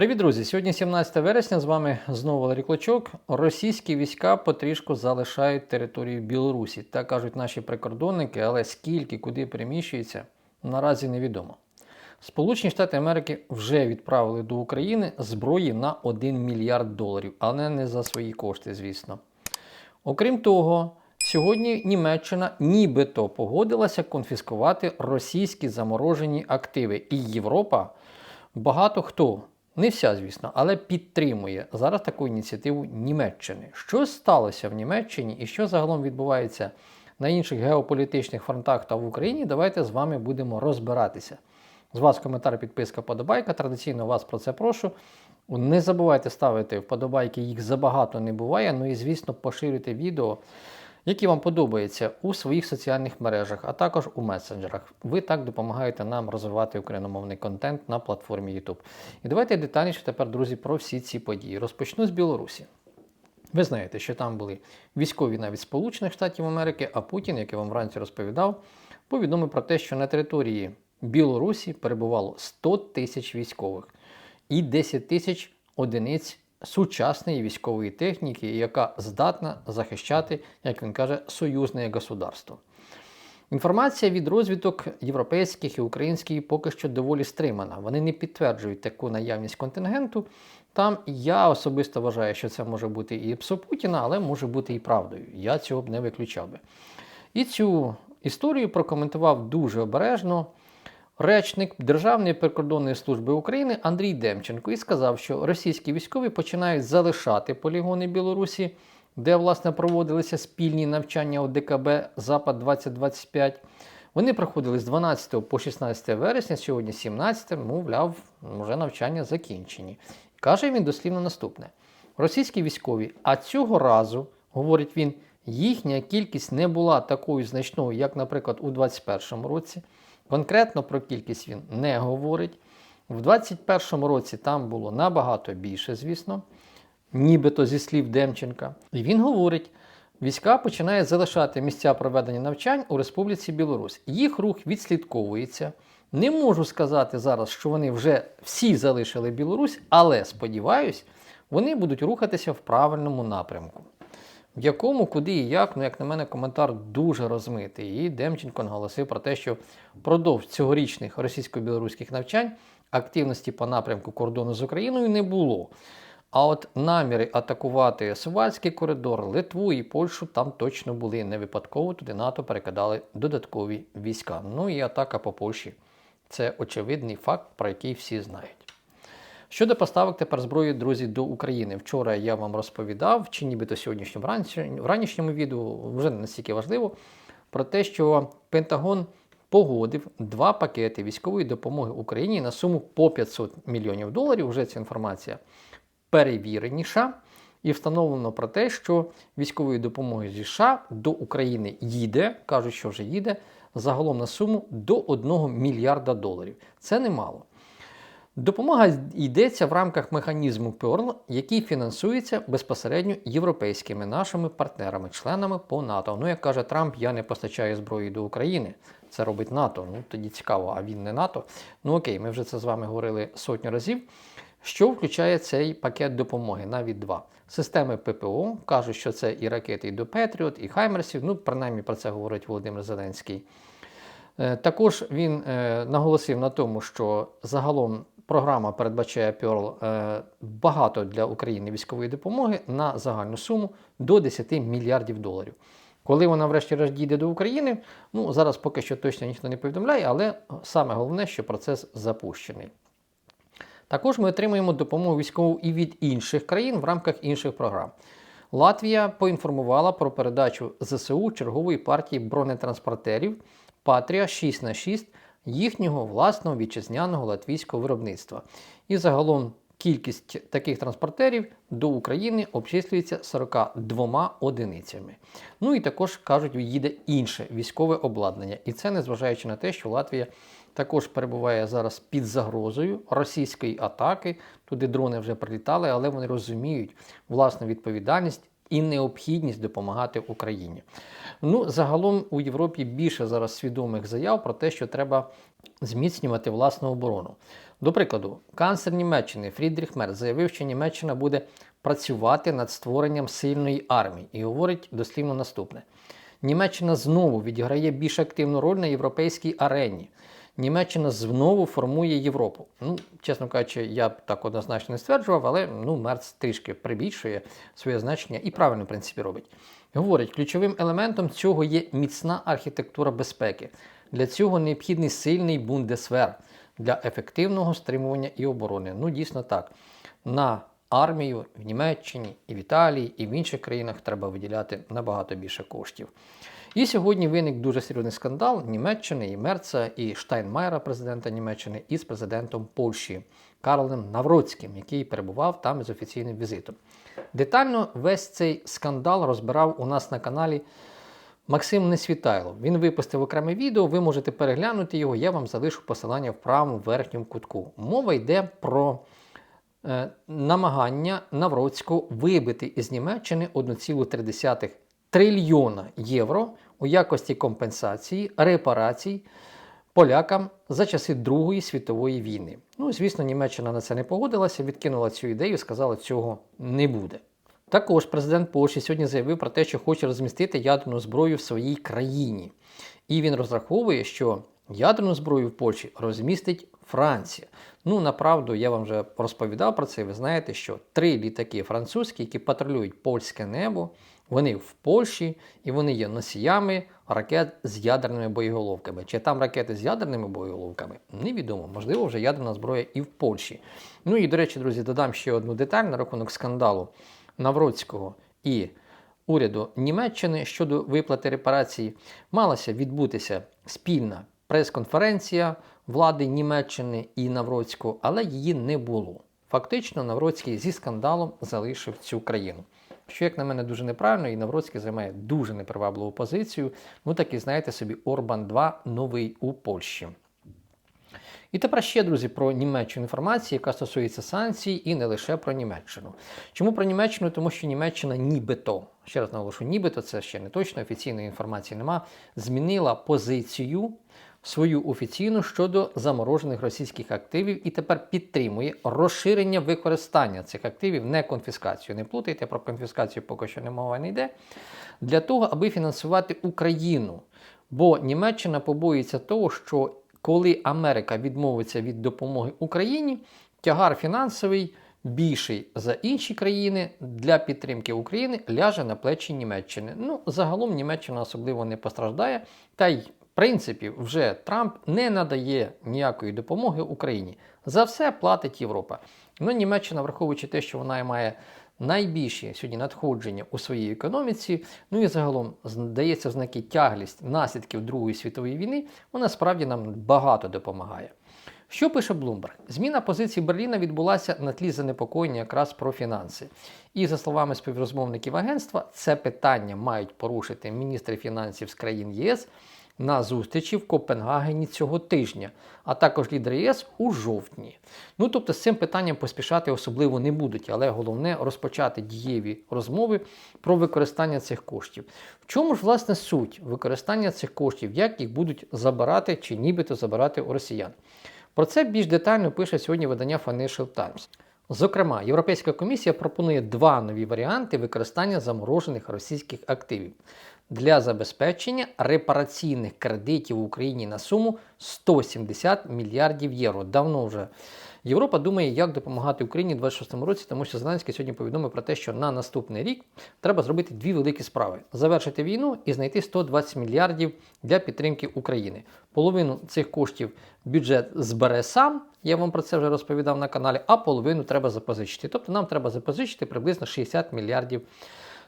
Привіт, друзі! Сьогодні 17 вересня. З вами знову Валерій Клочок. Російські війська потрішку залишають територію Білорусі. Так кажуть наші прикордонники, але скільки куди переміщується, наразі невідомо. Сполучені Штати Америки вже відправили до України зброї на 1 мільярд доларів, але не за свої кошти, звісно. Окрім того, сьогодні Німеччина нібито погодилася конфіскувати російські заморожені активи, і Європа багато хто. Не вся, звісно, але підтримує зараз таку ініціативу Німеччини. Що сталося в Німеччині і що загалом відбувається на інших геополітичних фронтах та в Україні, давайте з вами будемо розбиратися. З вас коментар, підписка, подобайка. Традиційно вас про це прошу. Не забувайте ставити вподобайки, їх забагато не буває. Ну і, звісно, поширюйте відео, які вам подобаються у своїх соціальних мережах, а також у месенджерах. Ви так допомагаєте нам розвивати україномовний контент на платформі YouTube. І давайте детальніше тепер, друзі, про всі ці події. Розпочну з Білорусі. Ви знаєте, що там були військові навіть Сполучених Штатів Америки, а Путін, як я вам вранці розповідав, повідомив про те, що на території Білорусі перебувало 100 тисяч військових і 10 тисяч одиниць сучасної військової техніки, яка здатна захищати, як він каже, союзне государство. Інформація від розвідок європейських і українських поки що доволі стримана. Вони не підтверджують таку наявність контингенту. Там я особисто вважаю, що це може бути і ПСО Путіна, але може бути і правдою. Я цього б не виключав би. І цю історію прокоментував дуже обережно речник Державної прикордонної служби України Андрій Демченко і сказав, що російські військові починають залишати полігони Білорусі, де власне проводилися спільні навчання ОДКБ Запад 2025. Вони проходили з 12 по 16 вересня, сьогодні 17, мовляв, вже навчання закінчені. Каже він дослівно наступне: російські військові, а цього разу, говорить він, їхня кількість не була такою значною, як, наприклад, у 2021 році. Конкретно про кількість він не говорить. В 2021 році там було набагато більше, звісно, нібито зі слів Демченка. І він говорить: війська починають залишати місця проведення навчань у Республіці Білорусь. Їх рух відслідковується. Не можу сказати зараз, що вони вже всі залишили Білорусь, але сподіваюсь, вони будуть рухатися в правильному напрямку. В якому, куди і як, ну, як на мене, коментар дуже розмитий. І Демченко наголосив про те, що впродовж цьогорічних російсько-білоруських навчань активності по напрямку кордону з Україною не було. А от наміри атакувати Сувальський коридор, Литву і Польщу там точно були. Не випадково туди НАТО перекидали додаткові війська. Ну і атака по Польщі це очевидний факт, про який всі знають. Щодо поставок тепер зброї, друзі, до України. Вчора я вам розповідав, чи нібито сьогоднішньому ранішньому відео вже не настільки важливо, про те, що Пентагон погодив два пакети військової допомоги Україні на суму по 500 мільйонів доларів. Вже ця інформація перевіреніша. І встановлено про те, що військової допомоги зі США до України їде, кажуть, що вже їде, загалом на суму до 1 мільярда доларів. Це немало. Допомога йдеться в рамках механізму PEARL, який фінансується безпосередньо європейськими нашими партнерами, членами по НАТО. Ну, як каже Трамп, я не постачаю зброї до України. Це робить НАТО. Ну тоді цікаво, а він не НАТО. Ну окей, ми вже це з вами говорили сотню разів. Що включає цей пакет допомоги? Навіть два. Системи ППО кажуть, що це і ракети і до Петріот, і Хаймерсів. Ну, принаймні про це говорить Володимир Зеленський. Е, також він е, наголосив на тому, що загалом програма передбачає Pearl е, багато для України військової допомоги на загальну суму до 10 мільярдів доларів. Коли вона, врешті-решт, дійде до України, ну зараз поки що точно ніхто не повідомляє, але саме головне, що процес запущений. Також ми отримуємо допомогу військову і від інших країн в рамках інших програм. Латвія поінформувала про передачу ЗСУ чергової партії бронетранспортерів Патрія 6 на 6 їхнього власного вітчизняного латвійського виробництва. І загалом кількість таких транспортерів до України обчислюється 42 одиницями. Ну і також кажуть, їде інше військове обладнання. І це незважаючи на те, що Латвія також перебуває зараз під загрозою російської атаки. Туди дрони вже прилітали, але вони розуміють власну відповідальність і необхідність допомагати Україні. Ну, загалом у Європі більше зараз свідомих заяв про те, що треба зміцнювати власну оборону. До прикладу, канцлер Німеччини Фрідріх Мерц заявив, що Німеччина буде працювати над створенням сильної армії і говорить дослівно наступне: Німеччина знову відіграє більш активну роль на європейській арені. Німеччина знову формує Європу. Ну, чесно кажучи, я б так однозначно не стверджував, але ну, Мерц трішки прибільшує своє значення і правильно, в принципі, робить. Говорить, ключовим елементом цього є міцна архітектура безпеки. Для цього необхідний сильний бундесвер для ефективного стримування і оборони. Ну, дійсно так. На армію в Німеччині, і в Італії, і в інших країнах треба виділяти набагато більше коштів. І сьогодні виник дуже серйозний скандал Німеччини і Мерца, і Штайнмайера, президента Німеччини, із президентом Польщі Карлем Навроцьким, який перебував там з офіційним візитом. Детально весь цей скандал розбирав у нас на каналі Максим Несвітайло. Він випустив окреме відео, ви можете переглянути його, я вам залишу посилання в правому верхньому кутку. Мова йде про е, намагання Навроцького вибити із Німеччини 1,3 трильйона євро у якості компенсації, репарацій полякам за часи Другої світової війни. Ну, звісно, Німеччина на це не погодилася, відкинула цю ідею, сказала, цього не буде. Також президент Польщі сьогодні заявив про те, що хоче розмістити ядерну зброю в своїй країні. І він розраховує, що ядерну зброю в Польщі розмістить Франція. Ну, направду, я вам вже розповідав про це. Ви знаєте, що три літаки французькі, які патрулюють польське небо, вони в Польщі і вони є носіями ракет з ядерними боєголовками. Чи там ракети з ядерними боєголовками? Невідомо. Можливо, вже ядерна зброя і в Польщі. Ну і, до речі, друзі, додам ще одну деталь на рахунок скандалу Навроцького і уряду Німеччини щодо виплати репарацій. Малася відбутися спільна прес-конференція влади Німеччини і Навроцького, але її не було. Фактично, Навроцький зі скандалом залишив цю країну. Що, як на мене, дуже неправильно, і Навроцький займає дуже непривабливу позицію. Ну так і знаєте собі, Орбан 2 новий у Польщі. І тепер ще, друзі, про Німеччину інформацію, яка стосується санкцій, і не лише про Німеччину. Чому про Німеччину? Тому що Німеччина нібито, ще раз наголошу, нібито це ще не точно, офіційної інформації нема, змінила позицію свою офіційну щодо заморожених російських активів і тепер підтримує розширення використання цих активів, не конфіскацію. Не плутайте про конфіскацію, поки що не мова не йде, для того, аби фінансувати Україну. Бо Німеччина побоїться того, що коли Америка відмовиться від допомоги Україні, тягар фінансовий більший за інші країни для підтримки України ляже на плечі Німеччини. Ну, загалом Німеччина особливо не постраждає. Та й принципі вже Трамп не надає ніякої допомоги Україні. За все платить Європа. Ну, Німеччина, враховуючи те, що вона має найбільші сьогодні надходження у своїй економіці, ну і загалом здається знаки тяглість наслідків Другої світової війни, вона справді нам багато допомагає. Що пише Блумберг? Зміна позиції Берліна відбулася на тлі занепокоєння якраз про фінанси. І за словами співрозмовників агентства, це питання мають порушити міністри фінансів з країн ЄС на зустрічі в Копенгагені цього тижня, а також лідери ЄС у жовтні. Ну тобто з цим питанням поспішати особливо не будуть, але головне розпочати дієві розмови про використання цих коштів. В чому ж власне суть використання цих коштів, як їх будуть забирати чи нібито забирати у росіян? Про це більш детально пише сьогодні видання Financial Times. Зокрема, Європейська комісія пропонує два нові варіанти використання заморожених російських активів для забезпечення репараційних кредитів в Україні на суму 170 мільярдів євро. Давно вже Європа думає, як допомагати Україні у 26-му році, тому що Зеленський сьогодні повідомив про те, що на наступний рік треба зробити дві великі справи: завершити війну і знайти 120 мільярдів для підтримки України. Половину цих коштів бюджет збере сам. Я вам про це вже розповідав на каналі, а половину треба запозичити. Тобто нам треба запозичити приблизно 60 мільярдів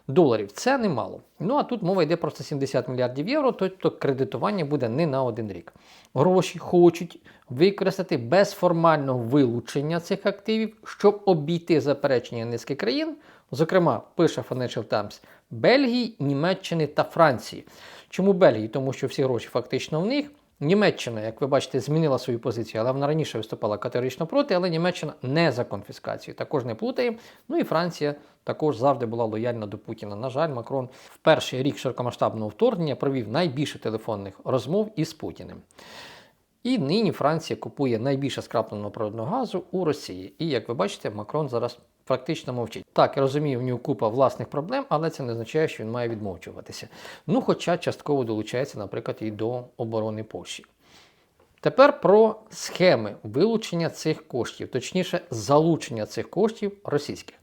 доларів. Це немало. Ну а тут мова йде про 170 мільярдів євро, тобто кредитування буде не на один рік. Гроші хочуть використати без формального вилучення цих активів, щоб обійти заперечення низки країн, зокрема, пише Financial Times, Бельгії, Німеччини та Франції. Чому Бельгії? Тому що всі гроші фактично в них. Німеччина, як ви бачите, змінила свою позицію, але вона раніше виступала категорично проти, але Німеччина не за конфіскацію. Також не плутає. Ну і Франція також завжди була лояльна до Путіна. На жаль, Макрон в перший рік широкомасштабного вторгнення провів найбільше телефонних розмов із Путіним. І нині Франція купує найбільше скрапленого природного газу у Росії. І як ви бачите, Макрон зараз практично мовчить. Так, я розумію, в нього купа власних проблем, але це не означає, що він має відмовчуватися. Ну, хоча частково долучається, наприклад, і до оборони Польщі. Тепер про схеми вилучення цих коштів, точніше, залучення цих коштів російських.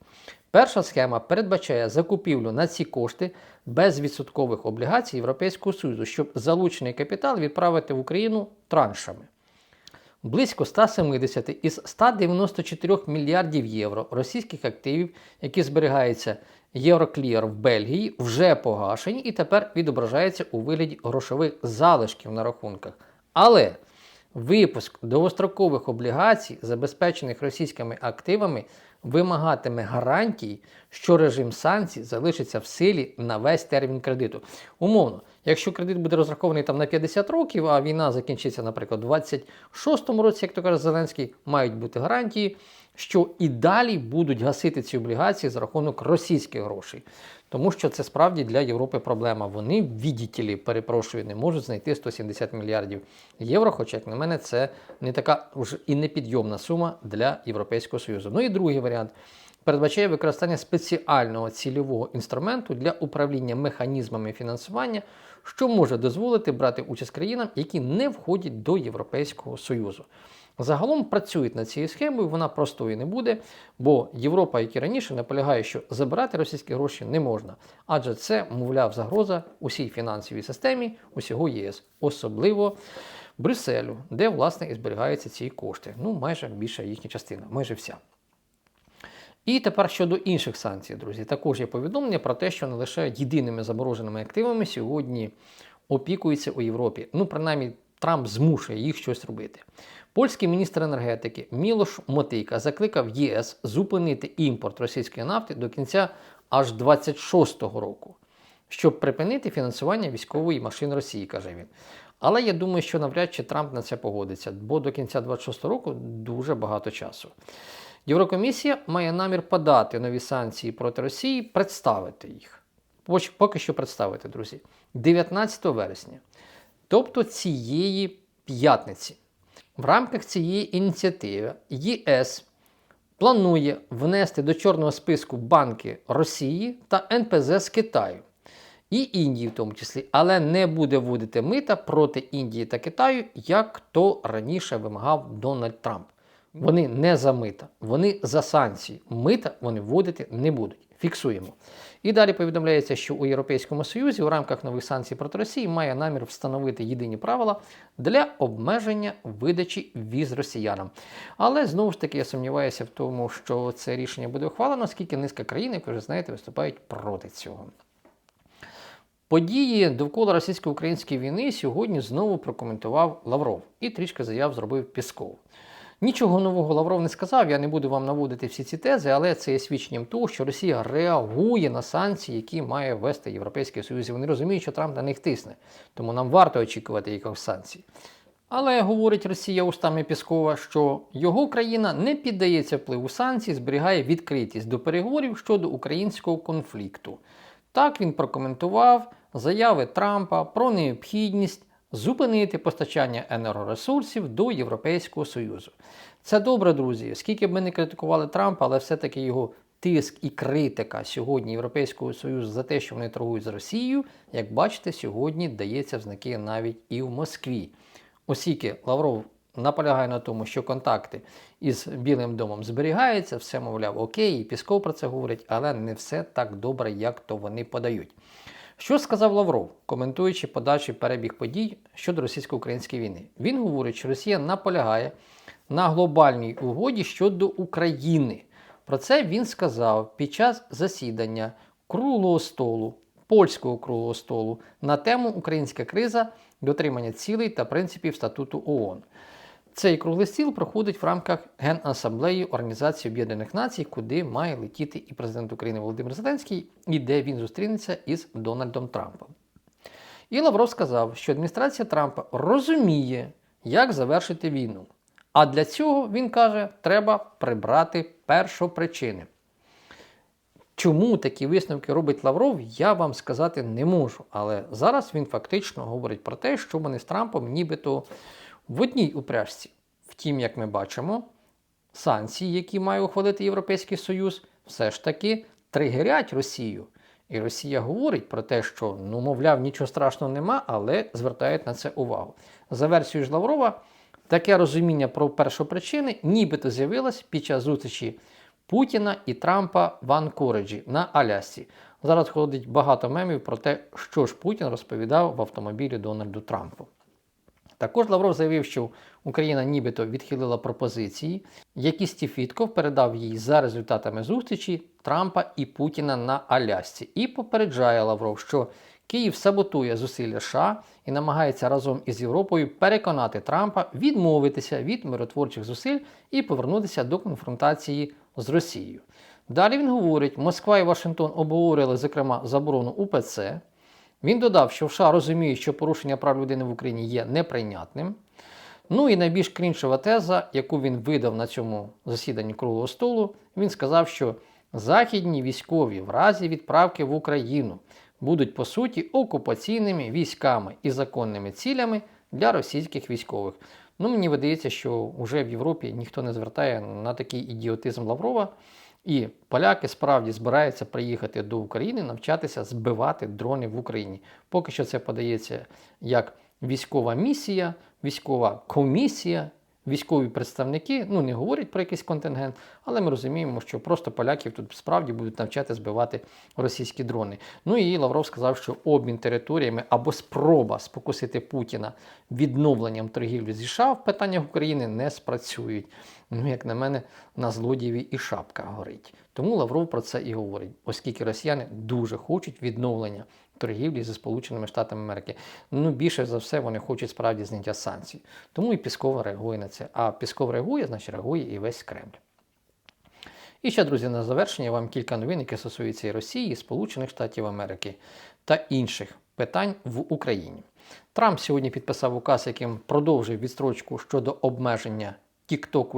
Перша схема передбачає закупівлю на ці кошти безвідсоткових облігацій Європейського Союзу, щоб залучений капітал відправити в Україну траншами. Близько 170 із 194 мільярдів євро російських активів, які зберігаються Євроклір в Бельгії, вже погашені і тепер відображаються у вигляді грошових залишків на рахунках. Але випуск довгострокових облігацій, забезпечених російськими активами, вимагатиме гарантій, що режим санкцій залишиться в силі на весь термін кредиту. Умовно, якщо кредит буде розрахований там на 50 років, а війна закінчиться, наприклад, у 26-му році, як то каже Зеленський, мають бути гарантії, що і далі будуть гасити ці облігації за рахунок російських грошей. Тому що це справді для Європи проблема. Вони, віддітелі, перепрошую, не можуть знайти 170 мільярдів євро. Хоча, як на мене, це не така вже і непідйомна сума для Європейського Союзу. Ну і другий варіант передбачає використання спеціального цільового інструменту для управління механізмами фінансування, що може дозволити брати участь країнам, які не входять до Європейського Союзу. Загалом працюють над цією схемою, вона простою не буде, бо Європа, як і раніше, наполягає, що забирати російські гроші не можна, адже це, мовляв, загроза усій фінансовій системі усього ЄС, особливо Брюсселю, де власне і зберігаються ці кошти. Ну, майже більша їхня частина, майже вся. І тепер щодо інших санкцій, друзі, також є повідомлення про те, що не лише єдиними замороженими активами сьогодні опікуються у Європі. Ну, принаймні, Трамп змушує їх щось робити. Польський міністр енергетики Мілош Мотийка закликав ЄС зупинити імпорт російської нафти до кінця аж 26-го року, щоб припинити фінансування військової машин Росії, каже він. Але я думаю, що навряд чи Трамп на це погодиться, бо до кінця 26-го року дуже багато часу. Єврокомісія має намір подати нові санкції проти Росії, представити їх. Поки що представити, друзі, 19 вересня, тобто цієї п'ятниці. В рамках цієї ініціативи ЄС планує внести до чорного списку банки Росії та НПЗ з Китаю і Індії, в тому числі, але не буде вводити мита проти Індії та Китаю, як то раніше вимагав Дональд Трамп. Вони не за мита, вони за санкції. Мита вони вводити не будуть. Фіксуємо. І далі повідомляється, що у Європейському Союзі у рамках нових санкцій проти Росії має намір встановити єдині правила для обмеження видачі віз росіянам. Але знову ж таки я сумніваюся в тому, що це рішення буде ухвалено, оскільки низка країн, як ви вже знаєте, виступають проти цього. Події довкола російсько-української війни сьогодні знову прокоментував Лавров і трішки заяв зробив Пісков. Нічого нового Лавров не сказав, я не буду вам наводити всі ці тези, але це є свідченням того, що Росія реагує на санкції, які має ввести Європейський Союз. І Вони розуміють, що Трамп на них тисне, тому нам варто очікувати якихось санкцій. Але говорить Росія устами Піскова, що його країна не піддається впливу санкцій, зберігає відкритість до переговорів щодо українського конфлікту. Так він прокоментував заяви Трампа про необхідність зупинити постачання енергоресурсів до Європейського Союзу. Це добре, друзі. Скільки б ми не критикували Трампа, але все-таки його тиск і критика сьогодні Європейського Союзу за те, що вони торгують з Росією, як бачите, сьогодні дається в знаки навіть і в Москві. Оскільки Лавров наполягає на тому, що контакти із Білим домом зберігаються, все, мовляв, окей, і Пісков про це говорить, але не все так добре, як то вони подають. Що сказав Лавров, коментуючи подальший перебіг подій щодо російсько-української війни? Він говорить, що Росія наполягає на глобальній угоді щодо України. Про це він сказав під час засідання круглого столу, польського круглого столу на тему Українська криза, дотримання цілей та принципів статуту ООН. Цей круглий стіл проходить в рамках Генасамблеї Організації Об'єднаних Націй, куди має летіти і президент України Володимир Зеленський, і де він зустрінеться із Дональдом Трампом. І Лавров сказав, що адміністрація Трампа розуміє, як завершити війну. А для цього, він каже, треба прибрати першопричини. Чому такі висновки робить Лавров, я вам сказати не можу. Але зараз він фактично говорить про те, що вони з Трампом нібито в одній упряжці. Втім, як ми бачимо, санкції, які має ухвалити Європейський Союз, все ж таки тригерять Росію. І Росія говорить про те, що, ну, мовляв, нічого страшного нема, але звертають на це увагу. За версією ж Лаврова, таке розуміння про першопричини нібито з'явилось під час зустрічі Путіна і Трампа в Анкореджі на Алясці. Зараз ходить багато мемів про те, що ж Путін розповідав в автомобілі Дональду Трампу. Також Лавров заявив, що Україна нібито відхилила пропозиції, які Стіфітков передав їй за результатами зустрічі Трампа і Путіна на Алясці. І попереджає Лавров, що Київ саботує зусилля США і намагається разом із Європою переконати Трампа відмовитися від миротворчих зусиль і повернутися до конфронтації з Росією. Далі він говорить, Москва і Вашингтон обговорили, зокрема, заборону УПЦ. Він додав, що США розуміють, що порушення прав людини в Україні є неприйнятним. Ну і найбільш крінчова теза, яку він видав на цьому засіданні круглого столу, він сказав, що західні військові в разі відправки в Україну будуть по суті окупаційними військами і законними цілями для російських військових. Ну, мені видається, що вже в Європі ніхто не звертає на такий ідіотизм Лаврова. І поляки справді збираються приїхати до України, навчатися збивати дрони в Україні. Поки що це подається як військова місія, військова комісія, військові представники. Ну не говорять про якийсь контингент, але ми розуміємо, що просто поляків тут справді будуть навчати збивати російські дрони. Ну і Лавров сказав, що обмін територіями або спроба спокусити Путіна відновленням торгівлі зі США в питаннях України не спрацюють. Ну, як на мене, на злодієві і шапка горить. Тому Лавров про це і говорить, оскільки росіяни дуже хочуть відновлення торгівлі зі Сполученими Штатами Америки. Ну, більше за все, вони хочуть справді зняття санкцій. Тому і Піскова реагує на це. А Пісков реагує, значить реагує і весь Кремль. І ще, друзі, на завершення вам кілька новин, які стосуються і Росії, і Сполучених Штатів Америки та інших питань в Україні. Трамп сьогодні підписав указ, яким продовжив відстрочку щодо обмеження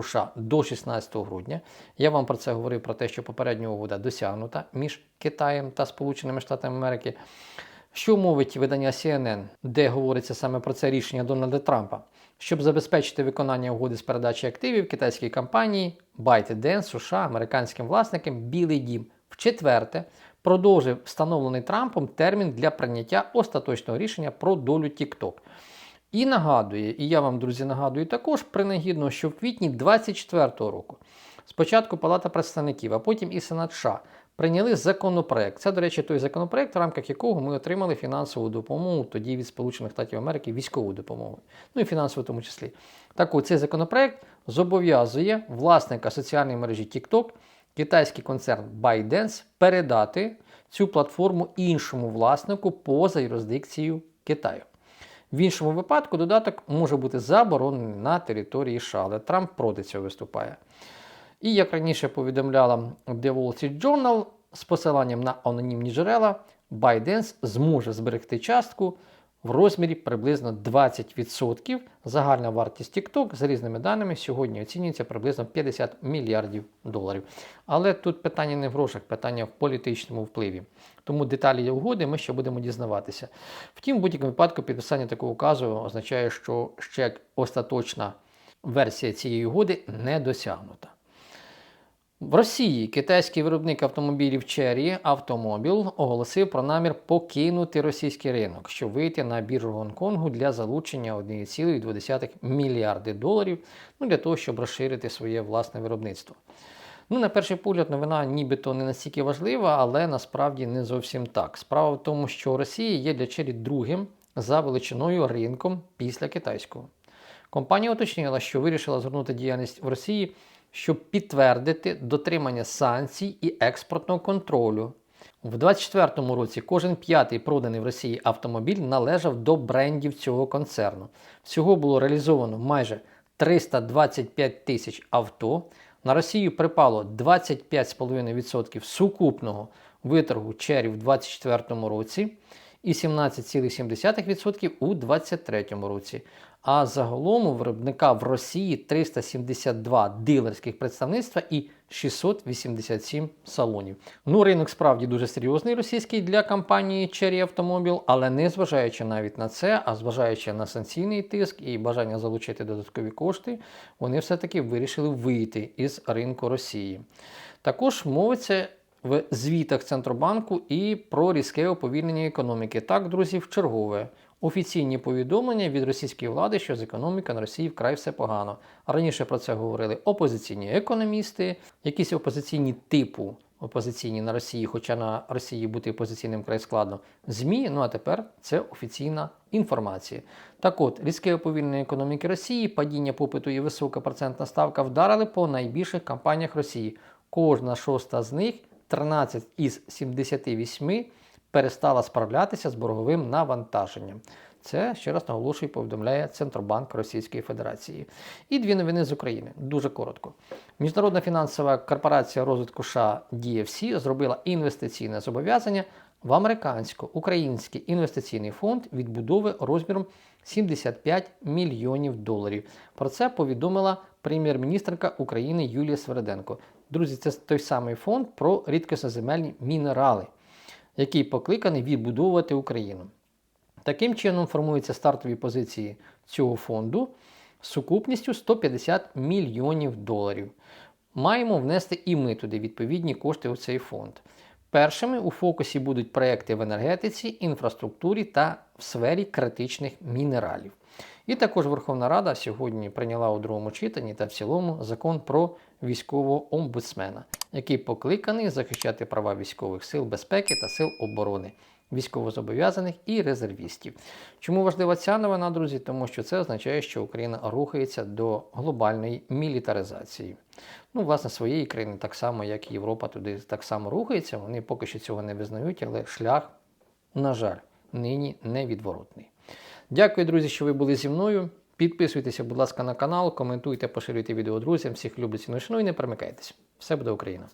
США до 16 грудня. Я вам про це говорив про те, що попередня угода досягнута між Китаєм та Сполученими Штатами Америки. Що мовить видання CNN, де говориться саме про це рішення Дональда Трампа, щоб забезпечити виконання угоди з передачі активів китайській компанії ByteDance США американським власникам Білий Дім в четверте продовжив встановлений Трампом термін для прийняття остаточного рішення про долю TikTok. І нагадує, і я вам, друзі, нагадую також принагідно, що в квітні 2024 року спочатку Палата представників, а потім і Сенат США прийняли законопроект. Це, до речі, той законопроект, в рамках якого ми отримали фінансову допомогу тоді від Сполучених Штатів Америки, військову допомогу, ну і фінансову в тому числі. Так от цей законопроект зобов'язує власника соціальної мережі TikTok, китайський концерн ByteDance, передати цю платформу іншому власнику поза юрисдикцією Китаю. В іншому випадку додаток може бути заборонений на території США, але Трамп проти цього виступає. І як раніше повідомляла The Wall Street Journal з посиланням на анонімні джерела, Байденс зможе зберегти частку в розмірі приблизно 20%. Загальна вартість TikTok за різними даними сьогодні оцінюється приблизно 50 мільярдів доларів. Але тут питання не в грошах, питання в політичному впливі. Тому деталі угоди ми ще будемо дізнаватися. Втім, в будь-якому випадку підписання такого указу означає, що ще остаточна версія цієї угоди не досягнута. В Росії китайський виробник автомобілів Cherry Автомобіл оголосив про намір покинути російський ринок, щоб вийти на біржу Гонконгу для залучення 1,2 мільярди доларів ну, для того, щоб розширити своє власне виробництво. Ну, на перший погляд, новина нібито не настільки важлива, але насправді не зовсім так. Справа в тому, що Росія є для Cherry другим за величиною ринком після китайського. Компанія уточнила, що вирішила звернути діяльність в Росії щоб підтвердити дотримання санкцій і експортного контролю. У 2024 році кожен п'ятий проданий в Росії автомобіль належав до брендів цього концерну. Всього було реалізовано майже 325 тисяч авто. На Росію припало 25,5% сукупного виторгу черів у 2024 році. І 17,7% у 2023 році. А загалом у виробника в Росії 372 дилерських представництва і 687 салонів. Ну, ринок справді дуже серйозний російський для компанії Cherry Automobile, але не зважаючи навіть на це, а зважаючи на санкційний тиск і бажання залучити додаткові кошти, вони все-таки вирішили вийти із ринку Росії. Також мовиться в звітах Центробанку і про різке уповільнення економіки. Так, друзі, в чергове. Офіційні повідомлення від російської влади, що з економікою на Росії вкрай все погано. Раніше про це говорили опозиційні економісти, якісь опозиційні типу опозиційні на Росії, хоча на Росії бути опозиційним край складно. ЗМІ. Ну а тепер це офіційна інформація. Так от, різке уповільнення економіки Росії, падіння попиту і висока процентна ставка вдарили по найбільших компаніях Росії. Кожна шоста з них 13 із 78 перестала справлятися з борговим навантаженням. Це ще раз наголошую, повідомляє Центробанк Російської Федерації. І дві новини з України. Дуже коротко. Міжнародна фінансова корпорація розвитку США DFC зробила інвестиційне зобов'язання в американсько-український інвестиційний фонд відбудови розміром 75 мільйонів доларів. Про це повідомила прем'єр-міністрка України Юлія Свереденко. Друзі, це той самий фонд про рідкісноземельні мінерали, який покликаний відбудовувати Україну. Таким чином формуються стартові позиції цього фонду з сукупністю 150 мільйонів доларів. Маємо внести і ми туди відповідні кошти у цей фонд. Першими у фокусі будуть проекти в енергетиці, інфраструктурі та в сфері критичних мінералів. І також Верховна Рада сьогодні прийняла у другому читанні та в цілому закон про військового омбудсмена, який покликаний захищати права військових сил безпеки та сил оборони, військовозобов'язаних і резервістів. Чому важлива ця новина, друзі? Тому що це означає, що Україна рухається до глобальної мілітаризації. Ну, власне, своєї країни, так само, як і Європа туди так само рухається. Вони поки що цього не визнають, але шлях, на жаль, нині невідворотний. Дякую, друзі, що ви були зі мною. Підписуйтеся, будь ласка, на канал, коментуйте, поширюйте відео друзям. Всіх люблю ціну і не перемикайтесь. Все буде Україна!